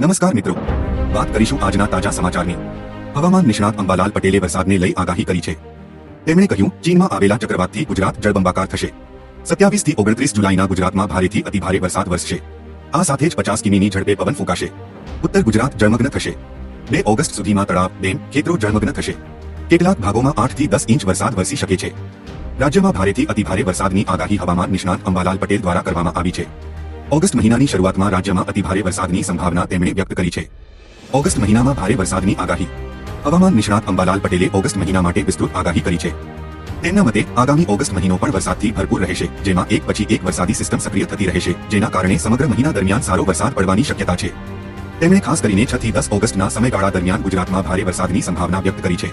નમસ્કાર મિત્રો. વાત કરીશું આજના તાજા સમાચારની. હવામાન નિષ્ણાત અંબાલાલ પટેલે વરસાદને લઈ આગાહી કરી છે. તેમણે કહ્યું, ચીનમાં આવેલા ચક્રવાતથી ગુજરાત જળબંબાકાર થશે. સત્યાવીસથી ઓગણત્રીસ જુલાઈના ગુજરાતમાં ભારેથી અતિભારે વરસાદ વરસશે. આ સાથે જ પચાસ કિમીની ઝડપે પવન ફૂંકાશે. ઉત્તર ગુજરાત જળમગ્ન થશે. બે ઓગસ્ટ સુધીમાં તળાવ, ડેમ, ખેતરો જળમગ્ન થશે. કેટલાક ભાગોમાં આઠથી દસ ઇંચ વરસાદ વરસી શકે છે. રાજ્યમાં ભારેથી અતિભારે વરસાદની આગાહી હવામાન નિષ્ણાત અંબાલાલ પટેલ દ્વારા કરવામાં આવી છે. ઓગસ્ટ મહિનાની શરૂઆતમાં રાજ્યમાં અતિભારે વરસાદની સંભાવના તેમણે વ્યક્ત કરી છે. ઓગસ્ટ મહિનામાં ભારે વરસાદની આગાહી. હવામાન નિષ્ણાત અંબાલાલ પટેલે ઓગસ્ટ મહિના માટે વિસ્તૃત આગાહી કરી છે. તેમના મતે, આગામી ઓગસ્ટ મહિનો પણ વરસાદથી ભરપૂર રહેશે, જેમાં એક પછી એક વરસાદી સિસ્ટમ સક્રિય થતી રહેશે, જેના કારણે સમગ્ર મહિના દરમિયાન સારો વરસાદ પડવાની શક્યતા છે. તેમણે ખાસ કરીને છ થી દસ ઓગસ્ટના સમયગાળા દરમિયાન ગુજરાતમાં ભારે વરસાદની સંભાવના વ્યક્ત કરી છે.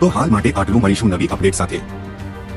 તો હાલ માટે આટલું મળીશું નવી અપડેટ સાથે.